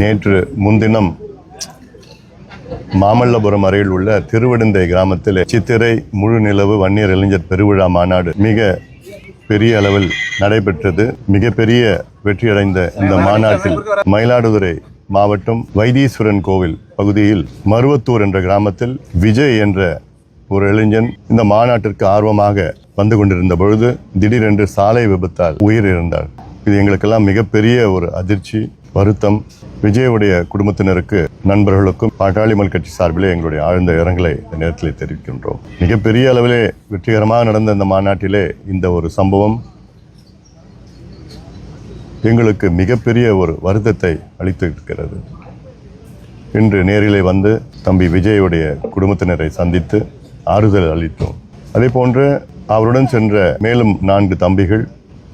நேற்று முன்தினம் மாமல்லபுரம் அருகில் உள்ள திருவடந்தை கிராமத்தில் சித்திரை முழு நிலவு வன்னியர் இளைஞர் பெருவிழா மாநாடு மிக பெரிய அளவில் நடைபெற்றது. மிகப்பெரிய வெற்றியடைந்த இந்த மாநாட்டில் மயிலாடுதுறை மாவட்டம் வைத்தீஸ்வரன் கோவில் பகுதியில் மருவத்தூர் என்ற கிராமத்தில் விஜய் என்ற ஒரு இளைஞன் இந்த மாநாட்டிற்கு ஆர்வமாக வந்து கொண்டிருந்த பொழுது திடீரென்று சாலை விபத்தால் உயிரிழந்தார். இது எங்களுக்கெல்லாம் மிகப்பெரிய ஒரு அதிர்ச்சி வருத்தம் விஜயுடைய குடும்பத்தினருக்கு நண்பர்களுக்கும் பாட்டாளிமல் கட்சி சார்பிலே எங்களுடைய ஆழ்ந்த இரங்கலை இந்த நேரத்தில் தெரிவிக்கின்றோம். மிகப்பெரிய அளவிலே வெற்றிகரமாக நடந்த இந்த மாநாட்டிலே இந்த ஒரு சம்பவம் எங்களுக்கு மிகப்பெரிய ஒரு வருத்தத்தை அளித்து இருக்கிறது இன்று நேரிலே வந்து தம்பி விஜயுடைய குடும்பத்தினரை சந்தித்து ஆறுதல் அளித்தோம். அதே போன்று அவருடன் சென்ற மேலும் நான்கு தம்பிகள்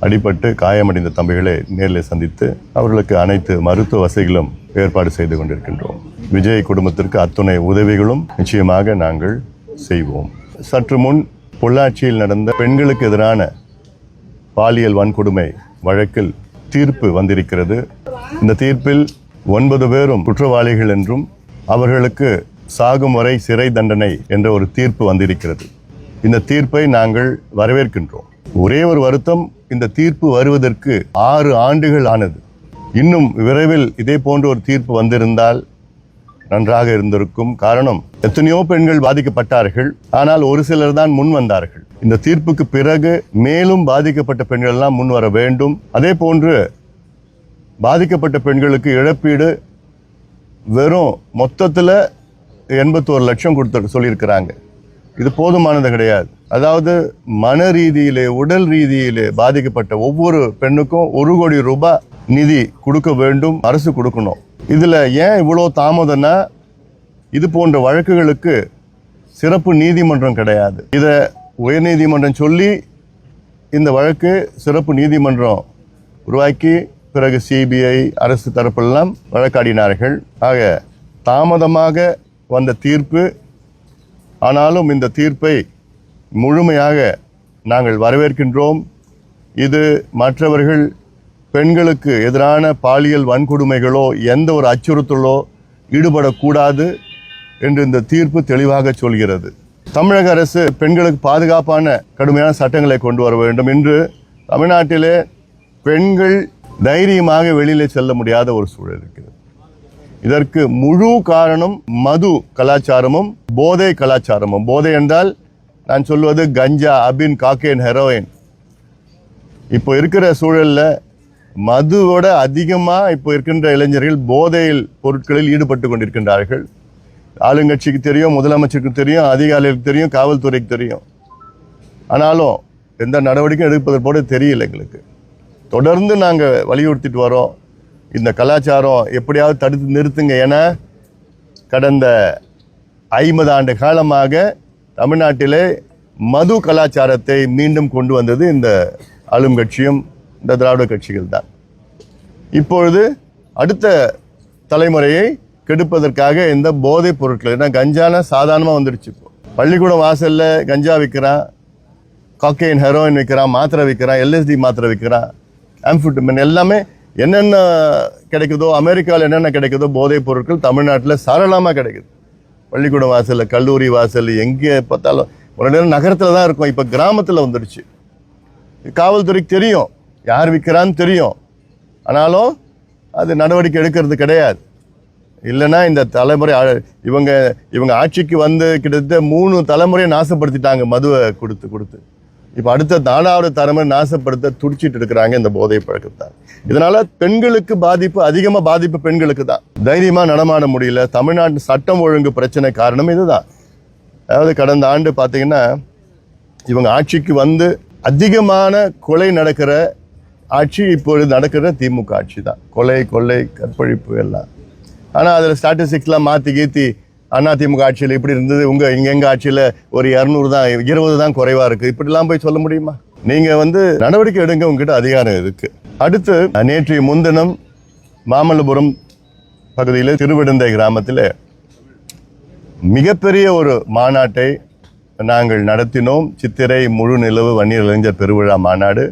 அடிபட்டு காயமடைந்த தம்பிகளை நேரில் சந்தித்து அவர்களுக்கு அனைத்து மருத்துவ வசதிகளும் ஏற்பாடு செய்து கொண்டிருக்கின்றோம். விஜய் குடும்பத்திற்கு அத்துணை உதவிகளும் நிச்சயமாக நாங்கள் செய்வோம். சற்று முன் பொள்ளாச்சியில் நடந்த பெண்களுக்கு எதிரான பாலியல் வன்கொடுமை வழக்கில் தீர்ப்பு வந்திருக்கிறது. இந்த தீர்ப்பில் ஒன்பது பேரும் குற்றவாளிகள் என்றும் அவர்களுக்கு சாகும் வரை சிறை தண்டனை என்ற ஒரு தீர்ப்பு வந்திருக்கிறது. இந்த தீர்ப்பை நாங்கள் வரவேற்கின்றோம். ஒரே ஒரு வருத்தம் இந்த தீர்ப்பு வருவதற்கு ஆறு ஆண்டுகள் ஆனது. இன்னும் விரைவில் இதே போன்ற ஒரு தீர்ப்பு வந்திருந்தால் நன்றாக இருந்திருக்கும். காரணம் எத்தனையோ பெண்கள் பாதிக்கப்பட்டார்கள். ஆனால் ஒரு சிலர் தான் முன் வந்தார்கள். இந்த தீர்ப்புக்கு பிறகு மேலும் பாதிக்கப்பட்ட பெண்கள் எல்லாம் முன் வர வேண்டும். அதே போன்று பாதிக்கப்பட்ட பெண்களுக்கு இழப்பீடு வெறும் மொத்தத்தில் எண்பத்தோரு லட்சம் கொடுத்து சொல்லியிருக்கிறாங்க. இது போதுமானது கிடையாது. அதாவது மன ரீதியிலே உடல் ரீதியிலே பாதிக்கப்பட்ட ஒவ்வொரு பெண்ணுக்கும் ஒரு கோடி ரூபாய் நிதி கொடுக்க வேண்டும் அரசு கொடுக்கணும். இதில் ஏன் இவ்வளோ தாமதம்னா இது போன்ற வழக்குகளுக்கு சிறப்பு நீதிமன்றம் கிடையாது. இதை உயர்நீதிமன்றம் சொல்லி இந்த வழக்கு சிறப்பு நீதிமன்றம் உருவாக்கி பிறகு சிபிஐ அரசு தரப்பெல்லாம் வழக்காடினார்கள். ஆக தாமதமாக வந்த தீர்ப்பு ஆனாலும் இந்த தீர்ப்பை முழுமையாக நாங்கள் வரவேற்கின்றோம். இது மற்றவர்கள் பெண்களுக்கு எதிரான பாலியல் வன்கொடுமைகளோ எந்த ஒரு அச்சுறுத்தலோ ஈடுபடக்கூடாது என்று இந்த தீர்ப்பு தெளிவாக சொல்கிறது. தமிழக அரசு பெண்களுக்கு பாதுகாப்பான கடுமையான சட்டங்களை கொண்டு வர வேண்டும். என்று தமிழ்நாட்டிலே பெண்கள் தைரியமாக வெளியிலே செல்ல முடியாத ஒரு சூழல் இருக்கிறது. இதற்கு முழு காரணம் மது கலாச்சாரமும் போதை கலாச்சாரமும். போதை என்றால் நான் சொல்வது கஞ்சா அபின் காக்கேன் ஹெரோயின். இப்போ இருக்கிற சூழலில் மதுவோட அதிகமாக இப்போ இருக்கின்ற இளைஞர்கள் போதையில் பொருட்களில் ஈடுபட்டு கொண்டிருக்கின்றார்கள். ஆளுங்கட்சிக்கு தெரியும் முதலமைச்சருக்கு தெரியும் அதிகாரிகளுக்கு தெரியும் காவல்துறைக்கு தெரியும். ஆனாலும் எந்த நடவடிக்கையும் எடுப்பது போல தெரியல எங்களுக்கு. தொடர்ந்து நாங்கள் வலியுறுத்திட்டு வரோம். இந்த கலாச்சாரம் எப்படியாவது தடுத்து நிறுத்துங்க என கடந்த ஐம்பது ஆண்டு காலமாக தமிழ்நாட்டிலே மது கலாச்சாரத்தை மீண்டும் கொண்டு வந்தது இந்த ஆளும் கட்சியும் இந்த திராவிட கட்சிகள் தான். இப்பொழுது அடுத்த தலைமுறையை கெடுப்பதற்காக இந்த போதைப் பொருட்கள் ஏன்னா கஞ்சானா சாதாரணமாக வந்துடுச்சு இப்போ. பள்ளிக்கூடம் வாசலில் கஞ்சா விற்கிறான் காக்கைன் ஹெரோயின் விற்கிறான் மாத்திரை விற்கிறான் எல்எஸ்டி மாத்திரை விற்கிறான் ஆம்ஃபுட்டமின் எல்லாமே என்னென்ன கிடைக்குதோ அமெரிக்காவில் என்னென்ன கிடைக்குதோ போதைப் பொருட்கள் தமிழ்நாட்டில் சரளமாக கிடைக்குது. பள்ளிக்கூடம் வாசலில் கல்லூரி வாசல் எங்கே பார்த்தாலும் ஒரு நேரம் நகரத்தில் தான் இருக்கும். இப்போ கிராமத்தில் வந்துடுச்சு காவல்துறைக்கு தெரியும். யார் விற்கிறான்னு தெரியும். ஆனாலும் அது நடவடிக்கை எடுக்கிறது கிடையாது. இல்லைன்னா இந்த தலைமுறை இவங்க இவங்க ஆட்சிக்கு வந்து கிட்டத்தட்ட மூணு தலைமுறையை நாசப்படுத்திட்டாங்க மதுவை கொடுத்து கொடுத்து. இப்போ அடுத்த நாலாவது தலைமுறை நாசப்படுத்த துடிச்சிட்டு இருக்கிறாங்க இந்த போதை பழக்கத்தால். இதனால பெண்களுக்கு பாதிப்பு அதிகமாக பாதிப்பு பெண்களுக்கு தான். தைரியமாக நடமாட முடியல. தமிழ்நாட்டு சட்டம் ஒழுங்கு பிரச்சனை காரணம் இதுதான். அதாவது கடந்த ஆண்டு பார்த்தீங்கன்னா இவங்க ஆட்சிக்கு வந்து அதிகமான கொலை நடக்கிற ஆட்சி இப்பொழுது நடக்கிற திமுக ஆட்சி தான். கொலை கொள்ளை கற்பழிப்பு எல்லாம். ஆனால் அதில் ஸ்டாட்டிஸ்டிக்ஸ்லாம் மாற்றி கீத்தி அதிமுக ஆட்சியில் இப்படி இருந்தது உங்கள் இங்கே எங்கள் ஆட்சியில் ஒரு இரநூறு தான் இருபது தான் குறைவாக இருக்குது இப்படிலாம் போய் சொல்ல முடியுமா? நீங்கள் வந்து நடவடிக்கை எடுங்க உங்ககிட்ட அதிகாரம் இருக்குது அடுத்து நேற்றைய முன்தினம் மாமல்லபுரம் பகுதியில் திருவிடந்தை கிராமத்தில் மிகப்பெரிய ஒரு மாநாட்டை நாங்கள் நடத்தினோம். சித்திரை முழு நிலவு வன்னியர் இளைஞர் பெருவிழா மாநாடு.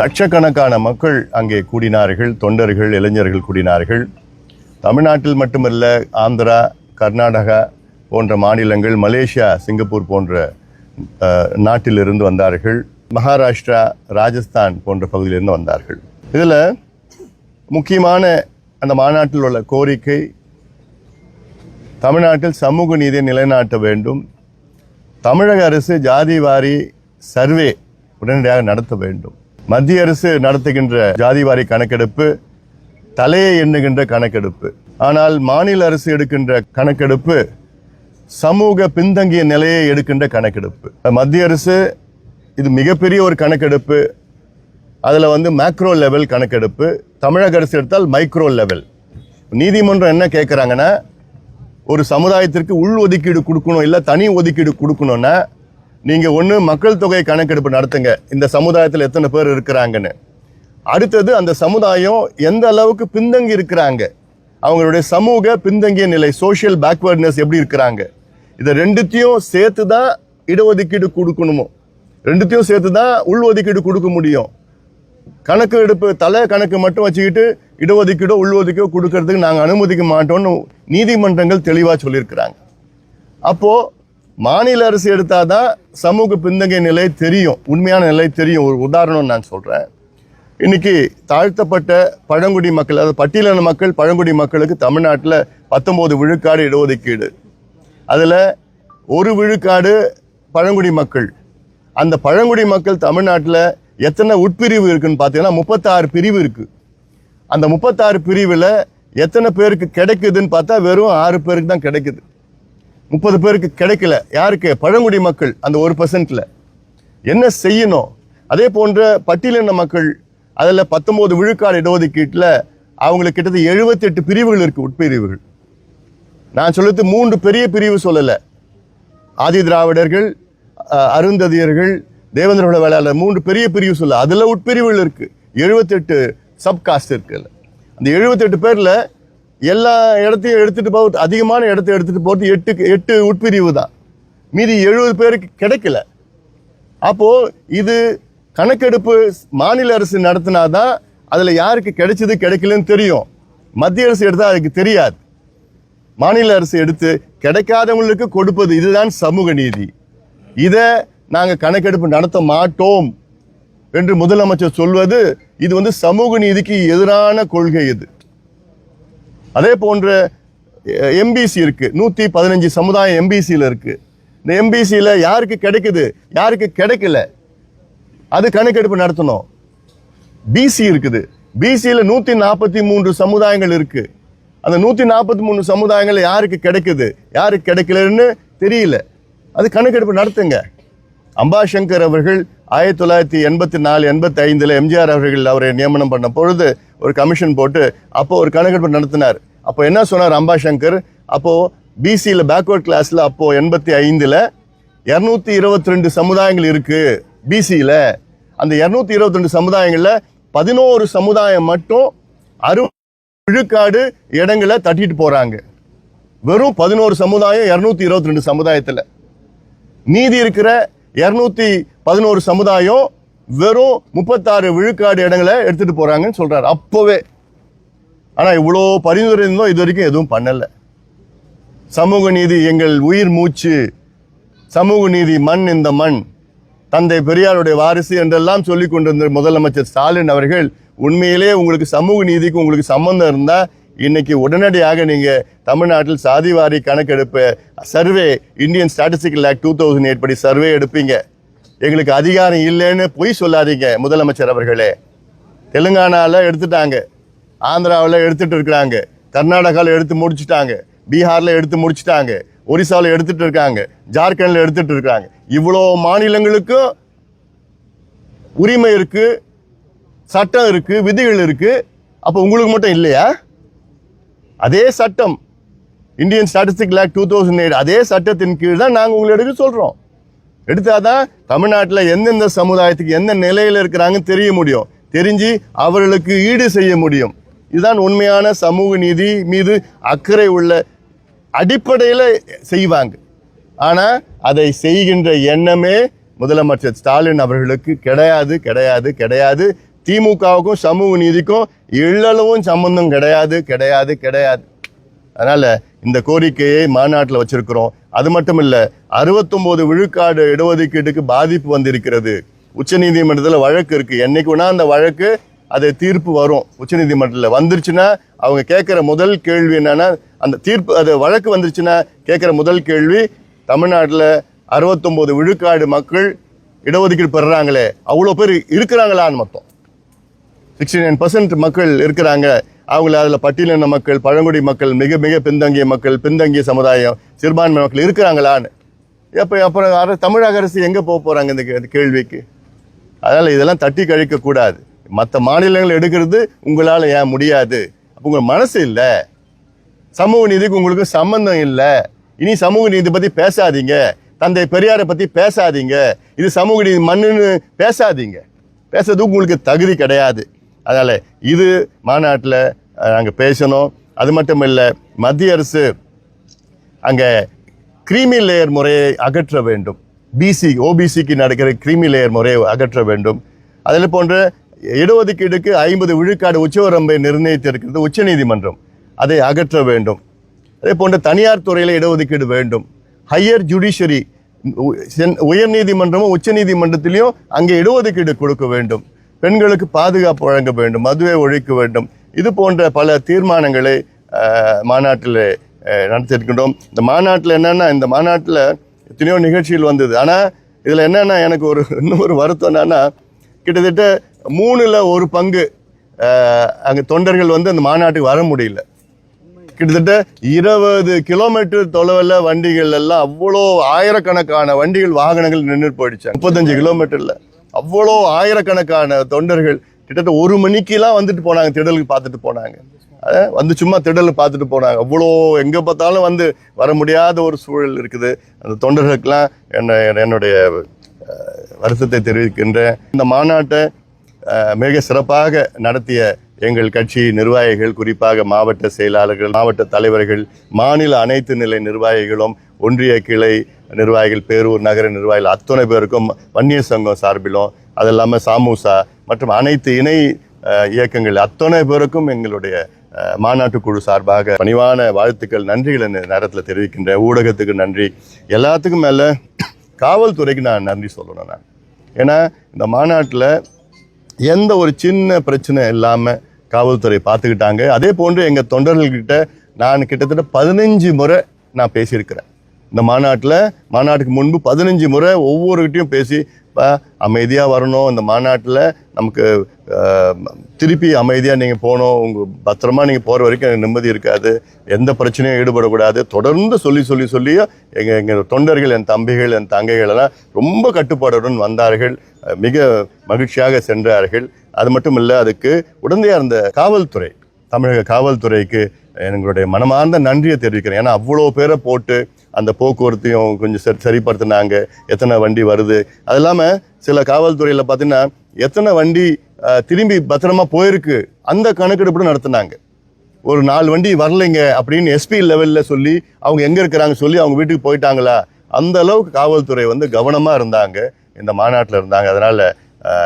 லட்சக்கணக்கான மக்கள் அங்கே கூடினார்கள் தொண்டர்கள் இளைஞர்கள் கூடினார்கள். தமிழ்நாட்டில் மட்டுமல்ல ஆந்திரா கர்நாடகா போன்ற மாநிலங்கள் மலேசியா சிங்கப்பூர் போன்ற நாட்டிலிருந்து வந்தார்கள். மகாராஷ்டிரா ராஜஸ்தான் போன்ற பகுதியிலிருந்து வந்தார்கள். இதில் முக்கியமான அந்த மாநாட்டில் உள்ள கோரிக்கை தமிழ்நாட்டில் சமூக நீதியை நிலைநாட்ட வேண்டும். தமிழக அரசு ஜாதி வாரி சர்வே உடனடியாக நடத்த வேண்டும். மத்திய அரசு நடத்துகின்ற ஜாதி வாரி கணக்கெடுப்பு தலையை எண்ணுகின்ற கணக்கெடுப்பு. ஆனால் மாநில அரசு எடுக்கின்ற கணக்கெடுப்பு சமூக பின்தங்கிய நிலையை எடுக்கின்ற கணக்கெடுப்பு. மத்திய அரசு இது மிகப்பெரிய ஒரு கணக்கெடுப்பு. அதில் வந்து மேக்ரோ லெவல் கணக்கெடுப்பு. தமிழக அரசு எடுத்தால் மைக்ரோ லெவல் நீதிமன்றம் என்ன கேட்குறாங்கன்னா ஒரு சமுதாயத்திற்கு உள் ஒதுக்கீடு கொடுக்கணும் இல்லை தனி ஒதுக்கீடு கொடுக்கணும்னா நீங்கள் ஒன்று மக்கள் தொகை கணக்கெடுப்பு நடத்துங்க. இந்த சமுதாயத்தில் எத்தனை பேர் இருக்கிறாங்கன்னு. அடுத்தது அந்த சமுதாயம் எந்த அளவுக்கு பின்தங்கி இருக்கிறாங்க? அவங்களுடைய சமூக பின்தங்கிய நிலை சோஷியல் பேக்வர்ட்னஸ் எப்படி இருக்கிறாங்க? இதை ரெண்டுத்தையும் சேர்த்து தான் இடஒதுக்கீடு கொடுக்கணுமோ? ரெண்டுத்தையும் சேர்த்து தான் உள் ஒதுக்கீடு கொடுக்க முடியும். கணக்கு எடுப்பு தலை கணக்கு மட்டும் வச்சுக்கிட்டு இடஒதுக்கீடோ உள்ஒதுக்கீடோ கொடுக்கறதுக்கு நாங்கள் அனுமதிக்க மாட்டோம்னு நீதிமன்றங்கள் தெளிவாக சொல்லியிருக்கிறாங்க. அப்போது மாநில அரசு எடுத்தால் தான் சமூக பின்தங்கிய நிலை தெரியும். உண்மையான நிலை தெரியும். ஒரு உதாரணம் நான் சொல்கிறேன் இன்னைக்கு தாழ்த்தப்பட்ட பழங்குடி மக்கள் அதாவது பட்டியலின மக்கள் பழங்குடி மக்களுக்கு தமிழ்நாட்டில் பத்தொம்போது விழுக்காடு இடஒதுக்கீடு. அதில் ஒரு விழுக்காடு பழங்குடி மக்கள். அந்த பழங்குடி மக்கள் தமிழ்நாட்டில் எத்தனை உட்பிரிவு இருக்குன்னு பார்த்தீங்கன்னா முப்பத்தாறு பிரிவு இருக்குது அந்த முப்பத்தாறு பிரிவில் எத்தனை பேருக்கு கிடைக்குதுன்னு பார்த்தா வெறும் ஆறு பேருக்கு தான் கிடைக்குது. முப்பது பேருக்கு கிடைக்கல. யாருக்கு? பழங்குடி மக்கள் அந்த ஒரு பர்சன்ட்டில் என்ன செய்யணும்? அதே போன்ற பட்டியலின மக்கள் அதில் பத்தொம்போது விழுக்காடு இடஒதுக்கீட்டில் அவங்களுக்கு கிட்டத்தட்ட எழுபத்தெட்டு பிரிவுகள் இருக்குது உட்பிரிவுகள். நான் சொல்லுறது மூன்று பெரிய பிரிவு சொல்லலை. ஆதி திராவிடர்கள் அருந்ததியர்கள் தேவேந்திரோட வேளாளர் மூன்று பெரிய பிரிவு சொல்ல அதில் உட்பிரிவுகள் இருக்குது எழுபத்தெட்டு சப்காஸ்ட் இருக்குல்ல அந்த எழுபத்தெட்டு பேரில் எல்லா இடத்தையும் எடுத்துகிட்டு போக அதிகமான இடத்த எடுத்துகிட்டு போகிறது எட்டு எட்டு உட்பிரிவு தான். மீதி எழுபது பேருக்கு கிடைக்கல. அப்போது இது கணக்கெடுப்பு மாநில அரசு நடத்தினாதான் அதில் யாருக்கு கிடைச்சது கிடைக்கலன்னு தெரியும். மத்திய அரசு எடுத்தால் அதுக்கு தெரியாது. மாநில அரசு எடுத்து கிடைக்காதவங்களுக்கு கொடுப்பது இதுதான் சமூக நீதி. இதை நாங்கள் கணக்கெடுப்பு நடத்த மாட்டோம் என்று முதலமைச்சர் சொல்வது இது வந்து சமூக நீதிக்கு எதிரான கொள்கை இது. அதே போன்ற எம்பிசி இருக்கு. நூத்தி பதினஞ்சு சமுதாயம் எம்பிசியில் இருக்கு. இந்த எம்பிசியில் யாருக்கு கிடைக்குது? யாருக்கு கிடைக்கல? அது கணக்கெடுப்பு நடத்தணும். பிசி இருக்குது. பிசியில் நூற்றி நாற்பத்தி மூன்று சமுதாயங்கள் இருக்கு. அந்த நூற்றி நாற்பத்தி மூணு சமுதாயங்கள் யாருக்கு கிடைக்குது? யாருக்கு கிடைக்கலன்னு தெரியல. அது கணக்கெடுப்பு நடத்துங்க. அம்பாசங்கர் அவர்கள் ஆயிரத்தி தொள்ளாயிரத்தி எண்பத்தி நாலு எண்பத்தி ஐந்தில் எம்ஜிஆர் அவர்கள் அவரை நியமனம் பண்ண பொழுது ஒரு கமிஷன் போட்டு அப்போ ஒரு கணக்கெடுப்பு நடத்தினார். அப்போ என்ன சொன்னார் அம்பாசங்கர்? அப்போ பிசியில் பேக்வர்ட் கிளாஸில் அப்போ எண்பத்தி ஐந்தில் இரநூத்தி இருபத்தி ரெண்டு சமுதாயங்கள் இருக்குது பிசியில் அந்த இரநூத்தி இருபத்தி ரெண்டு சமுதாயங்களில் பதினோரு சமுதாயம் மட்டும் அரு விழுக்காடு இடங்களை தட்டிட்டு போகிறாங்க வெறும் பதினோரு சமுதாயம் இரநூத்தி இருபத்தி ரெண்டு சமுதாயத்தில். நீதி இருக்கிற இரநூத்தி பதினோரு சமுதாயம் வெறும் முப்பத்தாறு விழுக்காடு இடங்களை எடுத்துகிட்டு போகிறாங்கன்னு சொல்கிறார் அப்போவே. ஆனால் இவ்வளோ பரிந்துரை இருந்தோம் இது வரைக்கும் எதுவும் பண்ணலை. சமூக நீதி எங்கள் உயிர் மூச்சு சமூக நீதி மண் இந்த மண். தந்தை பெரியாருடைய வாரிசு என்றெல்லாம் சொல்லிக் கொண்டிருந்த முதலமைச்சர் ஸ்டாலின் அவர்கள் உண்மையிலே உங்களுக்கு சமூக நீதிக்கு உங்களுக்கு சம்பந்தம் இருந்தால் இன்னைக்கு உடனடியாக நீங்கள் தமிழ்நாட்டில் சாதிவாரி கணக்கெடுப்பு survey Indian statistical act two thousand eight படி சர்வே எடுப்பீங்க. எங்களுக்கு அதிகாரம் இல்லைன்னு பொய் சொல்லாதீங்க முதலமைச்சர் அவர்களே. தெலுங்கானாவில் எடுத்துட்டாங்க ஆந்திராவில் எடுத்துகிட்டு இருக்கிறாங்க கர்நாடகாவில் எடுத்து முடிச்சுட்டாங்க பீகாரில் எடுத்து முடிச்சுட்டாங்க ஒரிசாவில் எடுத்துட்டு இருக்காங்க ஜார்க்கண்டில் எடுத்துட்டு இருக்காங்க. இவ்வளோ மாநிலங்களுக்கும் உரிமை இருக்கு சட்டம் இருக்கு விதிகள் இருக்கு. அப்போ உங்களுக்கு மட்டும் இல்லையா? அதே சட்டம் Indian statistic act two thousand eight அதே சட்டத்தின் கீழ் தான் நாங்கள் உங்களை எடுக்க சொல்கிறோம் எடுத்தாதான் தமிழ்நாட்டில் எந்தெந்த சமுதாயத்துக்கு எந்த நிலையில் இருக்கிறாங்கன்னு தெரிய முடியும். தெரிஞ்சு அவர்களுக்கு ஈடு செய்ய முடியும். இதுதான் உண்மையான சமூக நீதி மீது அக்கறை உள்ள அடிப்படையில் செய்வாங்க. ஆனால் அதை செய்கின்ற எண்ணமே முதலமைச்சர் ஸ்டாலின் அவர்களுக்கு கிடையாது கிடையாது கிடையாது. திமுகவுக்கும் சமூக நீதிக்கும் எள்ளளவும் சம்பந்தம் கிடையாது கிடையாது கிடையாது. அதனால் இந்த கோரிக்கையை மாநாட்டில் வச்சிருக்கிறோம். அது மட்டும் இல்லை அறுபத்தொம்போது விழுக்காடு இடஒதுக்கீட்டுக்கு பாதிப்பு வந்திருக்கிறது. உச்சநீதிமன்றத்தில் வழக்கு இருக்குது என்னைக்கு அந்த வழக்கு அது தீர்ப்பு வரும் உச்சநீதிமன்றத்தில். வந்துருச்சுன்னா அவங்க கேட்குற முதல் கேள்வி என்னென்னா அந்த தீர்ப்பு அது வழக்கு வந்துருச்சுன்னா கேட்குற முதல் கேள்வி தமிழ்நாட்டில் அறுபத்தொம்போது விழுக்காடு மக்கள் இடஒதுக்கீடு பெறுறாங்களே அவ்வளோ பேர் இருக்கிறாங்களான்னு மொத்தம். சிக்ஸ்டி நைன் பர்சன்ட் மக்கள் இருக்கிறாங்க. அவங்கள அதில் பட்டியலின மக்கள் பழங்குடி மக்கள் மிக மிக பின்தங்கிய மக்கள் பின்தங்கிய சமுதாயம் சிறுபான்மை மக்கள் இருக்கிறாங்களான்னு. எப்போ அப்புறம் தமிழக அரசு எங்கே போக போகிறாங்க இந்த கே- கேள்விக்கு? அதனால் இதெல்லாம் தட்டி கழிக்கக்கூடாது மற்ற மாநிலங்கள் எடுக்கிறது உங்களால் ஏன் முடியாது? அப்போ உங்கள் மனசு இல்லை. சமூக நீதிக்கு உங்களுக்கு சம்மந்தம் இல்லை. இனி சமூக நீதி பற்றி பேசாதீங்க. தந்தை பெரியாரை பற்றி பேசாதீங்க. இது சமூக நீதி மண்ணுன்னு பேசாதீங்க. பேசுறதுக்கு உங்களுக்கு தகுதி கிடையாது. அதனால் இது மாநாட்டில் நாங்கள் பேசணும். அது மட்டும் இல்லை மத்திய அரசு அங்கே கிரீமி லேயர் முறையை அகற்ற வேண்டும். பிசி ஓபிசிக்கு நடக்கிற கிரீமி லேயர் முறையை அகற்ற வேண்டும். அதில் போன்ற இடஒதுக்கீடுக்கு ஐம்பது விழுக்காடு உச்சவரம்பை நிர்ணயித்திருக்கிறது உச்சநீதிமன்றம். அதை அகற்ற வேண்டும். அதே போன்ற தனியார் துறையில் இடஒதுக்கீடு வேண்டும். ஹையர் ஜுடிஷரி உயர் நீதிமன்றமும் உச்ச நீதிமன்றத்திலையும் அங்கே இடஒதுக்கீடு கொடுக்க வேண்டும். பெண்களுக்கு பாதுகாப்பு வழங்க வேண்டும் மதுவை ஒழிக்க வேண்டும். இது போன்ற பல தீர்மானங்களை மாநாட்டில் நடத்தியிருக்கின்றோம். இந்த மாநாட்டில் என்னென்னா இந்த மாநாட்டில் எத்தனையோ நிகழ்ச்சிகள் வந்தது. ஆனால் இதில் என்னென்னா எனக்கு ஒரு இன்னும் ஒரு வருத்தம் என்னென்னா கிட்டத்தட்ட மூணில் ஒரு பங்கு அங்கே தொண்டர்கள் வந்து அந்த மாநாட்டுக்கு வர முடியல. கிட்டத்தட்ட இருபது கிலோமீட்டர் தொலைவில் வண்டிகள் எல்லாம் அவ்வளோ ஆயிரக்கணக்கான வண்டிகள் வாகனங்கள் நின்று போயிடுச்சு. முப்பத்தஞ்சு கிலோமீட்டரில் அவ்வளோ ஆயிரக்கணக்கான தொண்டர்கள் கிட்டத்தட்ட ஒரு மணிக்கெல்லாம் வந்துட்டு போனாங்க திடலுக்கு பார்த்துட்டு போனாங்க. வந்து சும்மா திடல் பார்த்துட்டு போனாங்க. அவ்வளோ எங்கே பார்த்தாலும் வந்து வர முடியாத ஒரு சூழல் இருக்குது. அந்த தொண்டர்களுக்கெல்லாம் என்ன என்னுடைய வருத்தத்தை தெரிவிக்கின்றேன். இந்த மாநாட்டை மிக சிறப்பாக நடத்திய எங்கள் கட்சி நிர்வாகிகள் குறிப்பாக மாவட்ட செயலாளர்கள் மாவட்ட தலைவர்கள் மாநில அனைத்து நிலை நிர்வாகிகளும் ஒன்றிய கிளை நிர்வாகிகள் பேரூர் நகர நிர்வாகிகள் அத்தனை பேருக்கும் வன்னியர் சங்கம் சார்பிலும் அது இல்லாமல் சாமூசா மற்றும் அனைத்து இணை இயக்கங்கள் அத்தனை பேருக்கும் எங்களுடைய மாநாட்டு குழு சார்பாக பணிவான வாழ்த்துக்கள் நன்றிகளை நேரத்தில் தெரிவிக்கின்ற ஊடகத்துக்கு நன்றி. எல்லாத்துக்கும் மேலே காவல்துறைக்கு நான் நன்றி சொல்லணும் நான். ஏன்னா இந்த மாநாட்டில் எந்த ஒரு சின்ன பிரச்சனை இல்லாமல் காவல்துறை பார்த்துக்கிட்டாங்க. அதே போன்று எங்கள் தொண்டர்கள்கிட்ட நான் கிட்டத்தட்ட பதினஞ்சு முறை நான் பேசியிருக்கிறேன். இந்த மாநாட்டில் மாநாட்டுக்கு முன்பு பதினஞ்சு முறை ஒவ்வொருக்கிட்டையும் பேசி அப்போ அமைதியாக வரணும். இந்த மாநாட்டில் நமக்கு திருப்பி அமைதியாக நீங்கள் போகணும் உங்கள் பத்திரமா நீங்கள் போகிற வரைக்கும் எனக்கு நிம்மதி இருக்காது. எந்த பிரச்சனையும் ஈடுபடக்கூடாது. தொடர்ந்து சொல்லி சொல்லி சொல்லி எங்கள் எங்கள் தொண்டர்கள் என் தம்பிகள் என் தங்கைகள் எல்லாம் ரொம்ப கட்டுப்பாடுடன் வந்தார்கள். மிக மகிழ்ச்சியாக சென்றார்கள். அது மட்டும் இல்லை அதுக்கு உடந்தையாக இருந்த காவல்துறை தமிழக காவல்துறைக்கு எங்களுடைய மனமார்ந்த நன்றியை தெரிவிக்கிறேன். ஏன்னா அவ்வளோ பேரை போட்டு அந்த போக்குவரத்தையும் கொஞ்சம் சரி சரிப்படுத்தினாங்க. எத்தனை வண்டி வருது? அது இல்லாமல் சில காவல்துறையில் பார்த்தீங்கன்னா எத்தனை வண்டி திரும்பி பத்திரமா போயிருக்கு? அந்த கணக்கெடுப்பு நடத்தினாங்க. ஒரு நாலு வண்டி வரலைங்க அப்படின்னு எஸ்பி லெவலில் சொல்லி அவங்க எங்கே இருக்கிறாங்க சொல்லி அவங்க வீட்டுக்கு போயிட்டாங்களா? அந்த அளவுக்கு காவல்துறை வந்து கவனமாக இருந்தாங்க. இந்த மாநாட்டில் இருந்தாங்க. அதனால்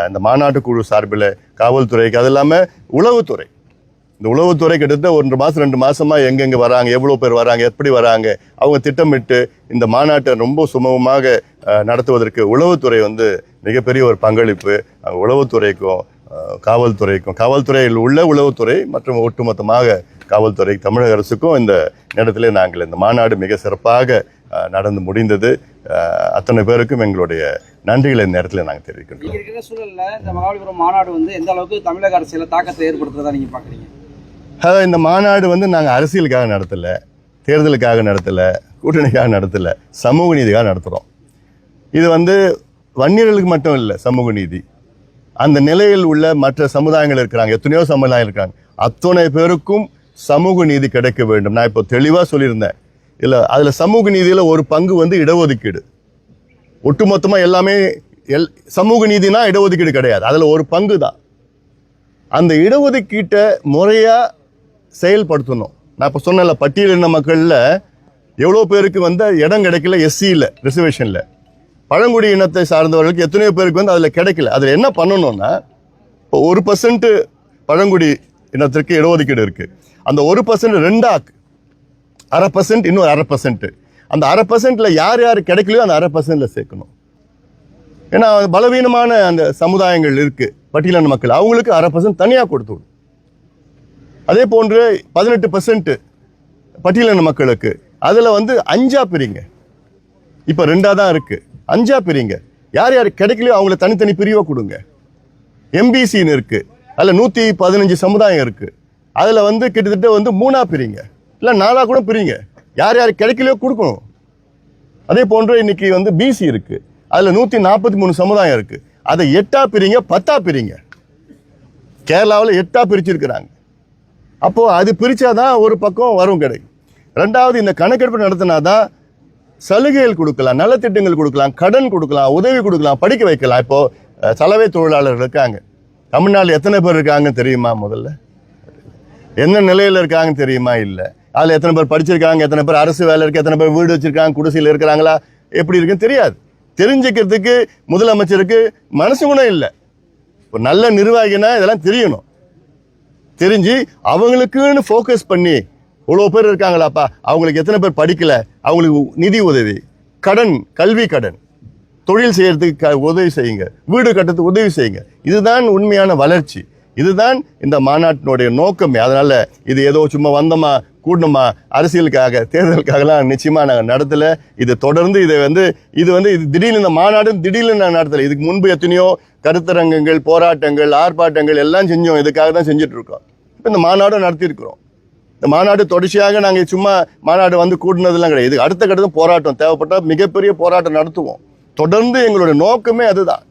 இந்த மாநாட்டு குழு சார்பில் காவல்துறைக்கு அது இல்லாமல் உளவுத்துறை. இந்த உளவுத்துறை கிட்டத்தட்ட ஒன்று மாதம் ரெண்டு மாதமாக எங்கெங்கே வராங்க எவ்வளோ பேர் வராங்க எப்படி வராங்க அவங்க திட்டமிட்டு இந்த மாநாட்டை ரொம்ப சுமூகமாக நடத்துவதற்கு உளவுத்துறை வந்து மிகப்பெரிய ஒரு பங்களிப்பு. உளவுத்துறைக்கும் காவல்துறைக்கும் காவல்துறையில் உள்ள உளவுத்துறை மற்றும் ஒட்டுமொத்தமாக காவல்துறை தமிழக அரசுக்கும் இந்த நேரத்தில் நாங்கள் இந்த மாநாடு மிக சிறப்பாக நடந்து முடிந்தது. அத்தனை பேருக்கும் எங்களுடைய நன்றிகளை இந்த நேரத்தில் நாங்கள் தெரிவிக்கின்றோம். இருக்கிற சூழலில் இந்த மகாபலிபுரம் மாநாடு வந்து எந்த அளவுக்கு தமிழக அரசியல தாக்கத்தை ஏற்படுத்துறதா நீங்கள் பார்க்குறீங்க அதாவது இந்த மாநாடு வந்து நாங்கள் அரசியலுக்காக நடத்தலை தேர்தலுக்காக நடத்தலை கூட்டணிக்காக நடத்தலை சமூக நீதிக்காக நடத்துகிறோம் இது வந்து வன்னியர்களுக்கு மட்டும் இல்லை சமூக நீதி. அந்த நிலையில் உள்ள மற்ற சமுதாயங்கள் இருக்கிறாங்க எத்தனையோ சமுதாயம் இருக்காங்க அத்தனை பேருக்கும் சமூக நீதி கிடைக்க வேண்டும். நான் இப்போ தெளிவாக சொல்லியிருந்தேன். இல்லை அதில் சமூக நீதியில் ஒரு பங்கு வந்து இடஒதுக்கீடு. ஒட்டுமொத்தமாக எல்லாமே எல் சமூக நீதினா இடஒதுக்கீடு கிடையாது. அதில் ஒரு பங்கு தான் அந்த இடஒதுக்கீட்டை முறையாக செயல்படுத்தணும். நான் இப்போ சொன்னல பட்டியலின மக்களில் எவ்வளோ பேருக்கு வந்து இடம் கிடைக்கல எஸ்சியில் ரிசர்வேஷனில் பழங்குடி இனத்தை சார்ந்தவர்களுக்கு எத்தனையோ பேருக்கு வந்து அதில் கிடைக்கல. அதில் என்ன பண்ணணும்னா இப்போ ஒரு பர்சன்ட்டு பழங்குடி இனத்திற்கு இடஒதுக்கீடு இருக்குது அந்த ஒரு பர்சன்ட் ரெண்டாக்கு அரை பர்சன்ட் இன்னும் அரை பர்சன்ட்டு அந்த அரை பர்சன்ட்டில் யார் யார் கிடைக்கலையோ அந்த அரை பர்சன்ட்டில் சேர்க்கணும். ஏன்னா பலவீனமான அந்த சமுதாயங்கள் இருக்குது பட்டியலின மக்கள். அவங்களுக்கு அரை பர்சன்ட் தனியாக கொடுத்து விடும் அதே போன்று பதினெட்டு பர்சன்ட் பட்டியலின மக்களுக்கு. அதில் வந்து அஞ்சா பிரிங்க. இப்போ ரெண்டாக தான் இருக்குது அஞ்சா பிரிங்க. யார் யார் கிடைக்கலையோ அவங்கள தனித்தனி பிரிவாக கொடுங்க. எம்பிசின்னு இருக்குது அதில் நூற்றி பதினஞ்சு சமுதாயம் இருக்குது அதில் வந்து கிட்டத்தட்ட வந்து மூணாக பிரிங்க. இல்லை நாலாக கூட பிரிங்க. யார் யார் கிடைக்கலையோ கொடுக்கணும். அதே போன்று இன்னைக்கு வந்து பிசி இருக்குது அதில் நூற்றி நாற்பத்தி மூணு சமுதாயம் இருக்குது அதை எட்டா பிரிங்க பத்தா பிரிங்க. கேரளாவில் எட்டாக பிரிச்சிருக்கிறாங்க. அப்போது அது பிரித்தாதான் ஒரு பக்கம் வரும் கிடைக்கும் ரெண்டாவது இந்த கணக்கெடுப்பு நடத்தினாதான் சலுகைகள் கொடுக்கலாம் நலத்திட்டங்கள் கொடுக்கலாம் கடன் கொடுக்கலாம் உதவி கொடுக்கலாம் படிக்க வைக்கலாம். இப்போது சலவை தொழிலாளர்கள் இருக்காங்க. தமிழ்நாட்டில் எத்தனை பேர் இருக்காங்கன்னு தெரியுமா முதல்ல? என்ன நிலையில் இருக்காங்கன்னு தெரியுமா? இல்லை. அதில் எத்தனை பேர் படிச்சிருக்காங்க எத்தனை பேர் அரசு வேலை இருக்குது எத்தனை பேர் வீடு வச்சுருக்காங்க குடிசையில் இருக்கிறாங்களா எப்படி இருக்குன்னு தெரியாது. தெரிஞ்சுக்கிறதுக்கு முதலமைச்சருக்கு மனசு குணம் இல்லை. ஒரு நல்ல நிர்வாகினா இதெல்லாம் தெரியணும். தெரிஞ்சு அவங்களுக்குன்னு ஃபோக்கஸ் பண்ணி இவ்வளோ பேர் இருக்காங்களாப்பா? அவங்களுக்கு எத்தனை பேர் படிக்கலை? அவங்களுக்கு நிதி உதவி. கடன் கல்வி கடன். தொழில் செய்கிறதுக்கு க- உதவி செய்யுங்க. வீடு கட்டுறதுக்கு உதவி செய்யுங்க. இதுதான் உண்மையான வளர்ச்சி. இதுதான் இந்த மாநாட்டினுடைய நோக்கமே. அதனால் இது ஏதோ சும்மா வந்தோமா கூடணுமா? அரசியலுக்காக தேர்தலுக்காகலாம் நிச்சயமாக நாங்கள் நடத்தலை. இது தொடர்ந்து இதை வந்து இது வந்து இது திடீர்னு இந்த மாநாடு திடீர்னு நான் நடத்தலை. இதுக்கு முன்பு எத்தனையோ கருத்தரங்கங்கள் போராட்டங்கள் ஆர்ப்பாட்டங்கள் எல்லாம் செஞ்சோம். இதுக்காக தான் செஞ்சிட்ருக்கோம் இப்போ இந்த மாநாடும் நடத்தியிருக்கிறோம். இந்த மாநாடு தொடர்ச்சியாக நாங்கள் சும்மா மாநாடு வந்து கூட்டினதெல்லாம் கிடையாது. அடுத்த கட்டத்தில் போராட்டம் தேவைப்பட்டால் மிகப்பெரிய போராட்டம் நடத்துவோம். தொடர்ந்து எங்களுடைய நோக்கமே அதுதான்.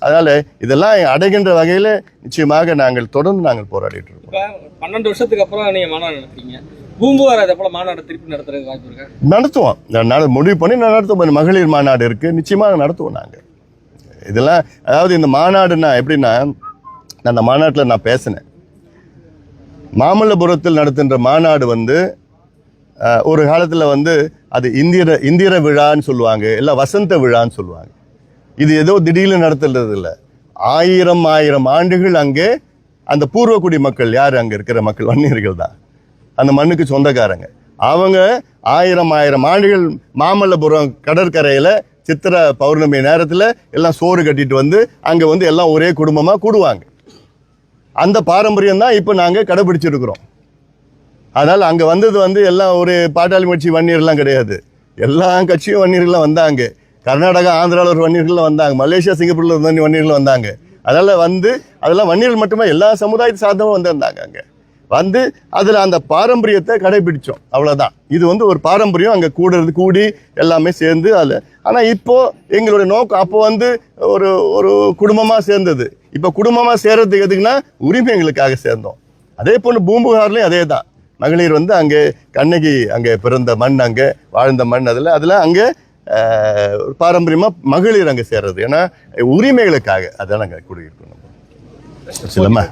அதனால இதெல்லாம் அடைகின்ற வகையில் நிச்சயமாக நாங்கள் தொடர்ந்து நாங்கள் போராடிட்டு இருக்கோம். பன்னெண்டு வருஷத்துக்கு அப்புறம் நீங்க மாநாடு நடத்துறீங்க. பூம்புவார் அதே போல மாநாடு திருப்பி நடத்துறதுக்கு வாய்ப்பு இருக்கா? நடத்துவோம். நட- முடிவு பண்ணி நான் நடத்துவோம். மகளிர் மாநாடு இருக்கு. நிச்சயமாக நடத்துவோம் நாங்கள் இதெல்லாம் அதாவது இந்த மாநாடுனா எப்படின்னா நான் அந்த மாநாட்டில் நான் பேசினேன். மாமல்லபுரத்தில் நடத்துகின்ற மாநாடு வந்து ஒரு காலத்தில் வந்து அது இந்திர இந்திர விழான்னு சொல்லுவாங்க இல்லை வசந்த விழான்னு சொல்லுவாங்க. இது ஏதோ திடீர்னு நடத்துறது இல்லை. ஆயிரம் ஆயிரம் ஆண்டுகள் அங்கே அந்த பூர்வக்குடி மக்கள் யார் அங்கே இருக்கிற மக்கள்? வன்னியர்கள் தான். அந்த மண்ணுக்கு சொந்தக்காரங்க. அவங்க ஆயிரம் ஆயிரம் ஆண்டுகள் மாமல்லபுரம் கடற்கரையில் சித்திர பௌர்ணமி நேரத்தில் எல்லாம் சோறு கட்டிட்டு வந்து அங்கே வந்து எல்லாம் ஒரே குடும்பமாக கூடுவாங்க. அந்த பாரம்பரியம் தான் இப்போ நாங்கள் கடைபிடிச்சிருக்கிறோம். அதனால் அங்கே வந்தது வந்து எல்லாம் ஒரு பாட்டாளி கட்சி வன்னியர்லாம் கிடையாது. எல்லா கட்சியும் வன்னியர்கள்லாம் வந்தாங்க. கர்நாடகா ஆந்திராவில் ஒரு வன்னியர்கள் வந்தாங்க. மலேசியா சிங்கப்பூரில் ஒரு வன்னி- வன்னியர்கள் வந்தாங்க. அதனால் வந்து அதெல்லாம் வன்னியர்கள் மட்டுமே எல்லா சமுதாயத்தை சார்ந்தவங்க வந்திருந்தாங்க அங்கே. வந்து அதில் அந்த பாரம்பரியத்தை கடைபிடிச்சோம். அவ்வளோதான் இது வந்து ஒரு பாரம்பரியம். அங்கே கூடுறது கூடி எல்லாமே சேர்ந்து அதில். ஆனால் இப்போது எங்களுடைய நோக்கம் அப்போ வந்து ஒரு ஒரு குடும்பமாக சேர்ந்தது. இப்போ குடும்பமாக சேர்றதுக்கு எதுக்குன்னா உரிமைகளுக்காக சேர்ந்தோம். அதே போல் பூம்புகார்லேயும் அதே தான் மகளிர் வந்து அங்கே கண்ணகி அங்கே பிறந்த மண் அங்கே வாழ்ந்த மண் அதில் அதில் அங்கே பாரம்பரியமாக மகளிர் அங்கே சேர்றது. ஏன்னா உரிமைகளுக்காக. அதான் நாங்கள் கூடியிருக்கோம் நம்ம. சிலமா